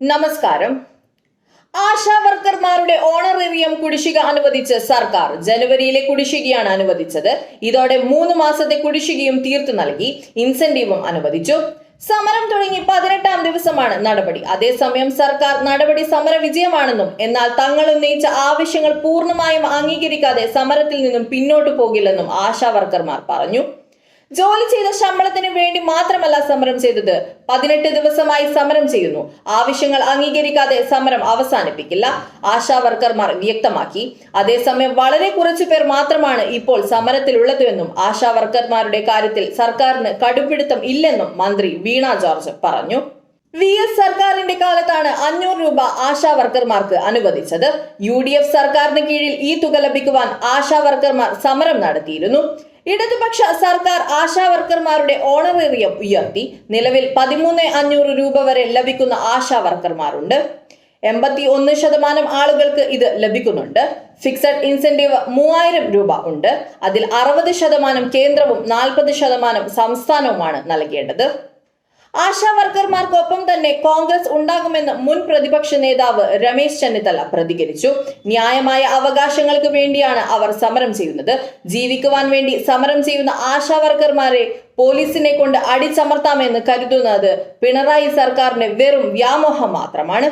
നമസ്കാരം. ആശാ വർക്കർമാരുടെ ഓണറേറിയം കുടിശ്ശിക അനുവദിച്ച് സർക്കാർ ജനുവരിയിലെ കുടിശ്ശികയാണ് അനുവദിച്ചത്. ഇതോടെ മൂന്ന് മാസത്തെ കുടിശ്ശികയും തീർത്തു നൽകി ഇൻസെന്റീവും അനുവദിച്ചു. സമരം തുടങ്ങി പതിനെട്ടാം ദിവസമാണ് നടപടി. അതേസമയം സർക്കാർ നടപടി സമര വിജയമാണെന്നും എന്നാൽ തങ്ങൾ ഉന്നയിച്ച ആവശ്യങ്ങൾ പൂർണമായും അംഗീകരിക്കാതെ സമരത്തിൽ നിന്നും പിന്നോട്ടു പോകില്ലെന്നും ആശാ വർക്കർമാർ പറഞ്ഞു. ജോലി ചെയ്ത ശമ്പളത്തിന് വേണ്ടി മാത്രമല്ല സമരം ചെയ്തത്. പതിനെട്ട് ദിവസമായി സമരം ചെയ്യുന്നു. ആവശ്യങ്ങൾ അംഗീകരിക്കാതെ സമരം അവസാനിപ്പിക്കില്ല. ആശാ വർക്കർമാർ വ്യക്തമാക്കി. അതേസമയം വളരെ കുറച്ചു പേർ മാത്രമാണ് ഇപ്പോൾ സമരത്തിലുള്ളതെന്നും ആശാ വർക്കർമാരുടെ കാര്യത്തിൽ സർക്കാരിന് കടുപിടുത്തം ഇല്ലെന്നും മന്ത്രി വീണ ജോർജ് പറഞ്ഞു. വി എസ് സർക്കാരിന്റെ കാലത്താണ് അഞ്ഞൂറ് രൂപ ആശാ വർക്കർമാർക്ക് അനുവദിച്ചത്. യു ഡി എഫ് സർക്കാരിന് കീഴിൽ ഈ തുക ലഭിക്കുവാൻ ആശാ വർക്കർമാർ സമരം നടത്തിയിരുന്നു. ഇടതുപക്ഷ സർക്കാർ ആശാവർക്കർമാരുടെ ഓണറേറിയം ഉയർത്തി. നിലവിൽ പതിമൂന്ന് അഞ്ഞൂറ് രൂപ വരെ ലഭിക്കുന്ന ആശാവർക്കർമാരുണ്ട്. എൺപത്തി ഒന്ന് ശതമാനം ആളുകൾക്ക് ഇത് ലഭിക്കുന്നുണ്ട്. ഫിക്സഡ് ഇൻസെന്റീവ് മൂവായിരം രൂപ ഉണ്ട്. അതിൽ അറുപത് ശതമാനം കേന്ദ്രവും നാൽപ്പത് ശതമാനം സംസ്ഥാനവുമാണ് നൽകേണ്ടത്. ആശാ വർക്കർമാർക്കൊപ്പം തന്നെ കോൺഗ്രസ് ഉണ്ടാകുമെന്ന് മുൻ പ്രതിപക്ഷ നേതാവ് രമേശ് ചെന്നിത്തല പ്രതികരിച്ചു. ന്യായമായ അവകാശങ്ങൾക്ക് വേണ്ടിയാണ് അവർ സമരം ചെയ്യുന്നത്. ജീവിക്കുവാൻ വേണ്ടി സമരം ചെയ്യുന്ന ആശാ വർക്കർമാരെ പോലീസിനെ കൊണ്ട് അടിച്ചമർത്താമെന്ന് കരുതുന്നത് പിണറായി സർക്കാരിന്റെ വെറും വ്യാമോഹം മാത്രമാണ്.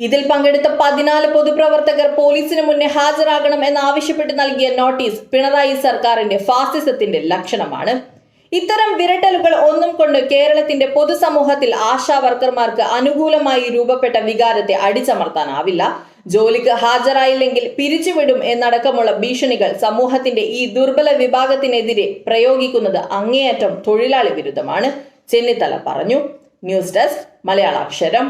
ഇതിൽ പങ്കെടുത്ത പതിനാല് പൊതുപ്രവർത്തകർ പോലീസിന് മുന്നേ ഹാജരാകണം എന്നാവശ്യപ്പെട്ട് നൽകിയ നോട്ടീസ് പിണറായി സർക്കാരിന്റെ ഫാസിസത്തിന്റെ ലക്ഷണമാണ്. ഇത്തരം വിരട്ടലുകൾ ഒന്നും കൊണ്ട് കേരളത്തിന്റെ പൊതുസമൂഹത്തിൽ ആശാവർക്കർമാർക്ക് അനുകൂലമായി രൂപപ്പെട്ട വികാരത്തെ അടിച്ചമർത്താനാവില്ല. ജോലിക്ക് ഹാജരായില്ലെങ്കിൽ പിരിച്ചുവിടും എന്നടക്കമുള്ള ഭീഷണികൾ സമൂഹത്തിന്റെ ഈ ദുർബല വിഭാഗത്തിനെതിരെ പ്രയോഗിക്കുന്നത് അങ്ങേയറ്റം തൊഴിലാളി വിരുദ്ധമാണ്. ചെന്നിത്തല പറഞ്ഞു. News desk Malayalaksharam.